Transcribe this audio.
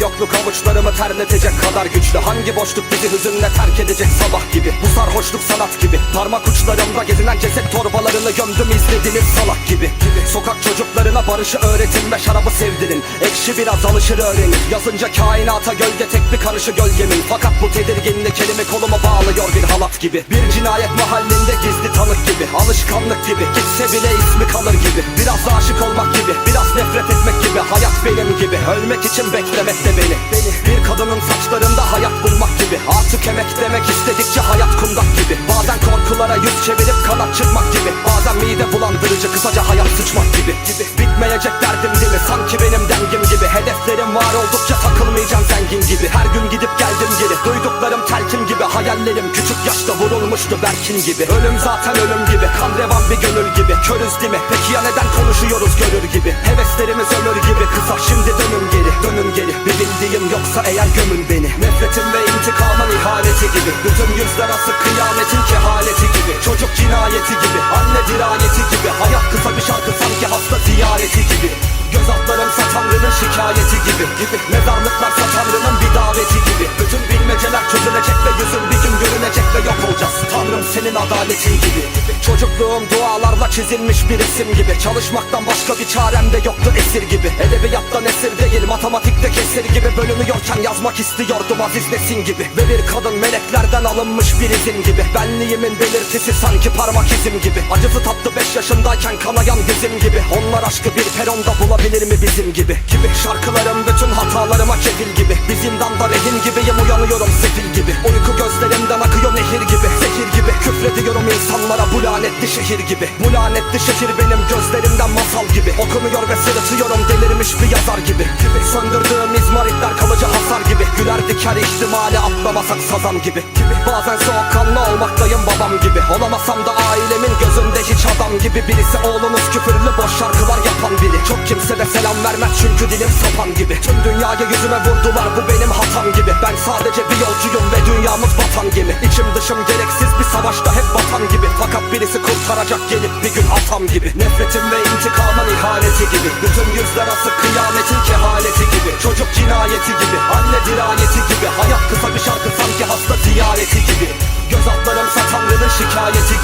Yokluk avuçlarımı terletecek kadar güçlü. Hangi boşluk bizi hüzünle terk edecek sabah gibi? Bu sarhoşluk sanat gibi. Parmak uçlarımda gezinen ceset torbalarını gömdüm izlediniz salak gibi. Sokak çocuklarına barışı öğretin ve şarabı sevdirin. Ekşi biraz alışır öğrenir Yazınca kainata gölge tek bir karışı gölgemin. Fakat bu tedirginlik elimi koluma bağlıyor bir halat gibi. Bir cinayet mahallinde gizli tanık gibi. Alışkanlık gibi. Gitse bile ismi kalır gibi. Biraz aşık olmak gibi. Biraz nefret etmek gibi. Hayat benim gibi. Ölmek için beklemekte beni. Bir kadının saçlarında hayat bulmak gibi. Artık emek demek istedikçe hayat kundak gibi. Bazen korkulara yüz çevirip kanat çıkmak gibi. Bazen mide bulandırıcı kısaca hayat sıçmak gibi. Bitmeyecek derdim değil mi? Sanki benim dengim gibi. Hedeflerim var oldukça takılmayacağım zengin gibi. Her gün gidip geldim geri. Duyduklarım telkin gibi. Hayallerim küçük yaşta vurulmuştu Berkin gibi. Ölüm zaten ölüm gibi. Kan revan bir gönül gibi. Körüz değil mi? Peki ya neden konuşuyoruz görür gibi? Heveslerimiz ömür gibi. Kısa ihaneti gibi. Bütün yüzler asık kıyametin kehaleti gibi. Çocuk cinayeti gibi anne dirayeti gibi. Hayat kısa bir şarkı sanki hasta ziyareti gibi. Göz altlarım Tanrı'nın şikayeti gibi. Gibi Mezarlıklar Tanrı'nın bir daveti gibi. Bütün bilmeceler çözülecek ve yüzün bir gün görünecek ve yok olacağız Tanrım senin adaletin gibi. Çocukluğum dualarla çizilmiş bir resim gibi. Çalışmaktan başka bir çarem de yoktu esir gibi. Edebiyattan esir değil matematikte kesir gibi. Bölünüyorken yazmak istiyordum Aziz Nesin gibi. Ve bir kadın meleklerden alınmış bir izin gibi. Benliğimin belirtisi sanki parmak izim gibi. Acısı tatlı 5 yaşındayken kanayan dizim gibi. Onlar aşkı bir peronda bulabilir mi bizim gibi? Gibi şarkılarım bütün hatalarıma kefil gibi. Bir zindanda rehin gibiyim uyanıyorum sefil gibi. Uyku küfrediyorum insanlara bu lanetli şehir gibi. Bu lanetli şehir benim gözlerimden masal gibi. Okunuyor ve sırıtıyorum delirmiş bir yazar gibi. Söndürdüğüm izmaritler Gülerdik her ihtimali atlamasak sazan gibi. Gibi Bazen soğukkanlı olmaktayım babam gibi. Olamasam da ailemin gözünde hiç adam gibi. Birisi oğlunuz küfürlü boş şarkılar yapan biri. Çok kimse de selam vermez çünkü dilim sapan gibi. Tüm dünyayı yüzüme vurdular bu benim hatam gibi. Ben sadece bir yolcuyum ve dünyamız batan gemi İçim dışım gereksiz bir savaşta hep batan gibi. Fakat birisi kurtaracak gelip bir gün atam gibi. Nefretin ve intikamın ihaneti gibi. Bütün yüzler asık Çocuk cinayeti gibi anne dirayeti gibi. Hayat kısa bir şarkı sanki hasta ziyareti gibi. Göz altlarımsa Tanrı'nın şikayeti gibi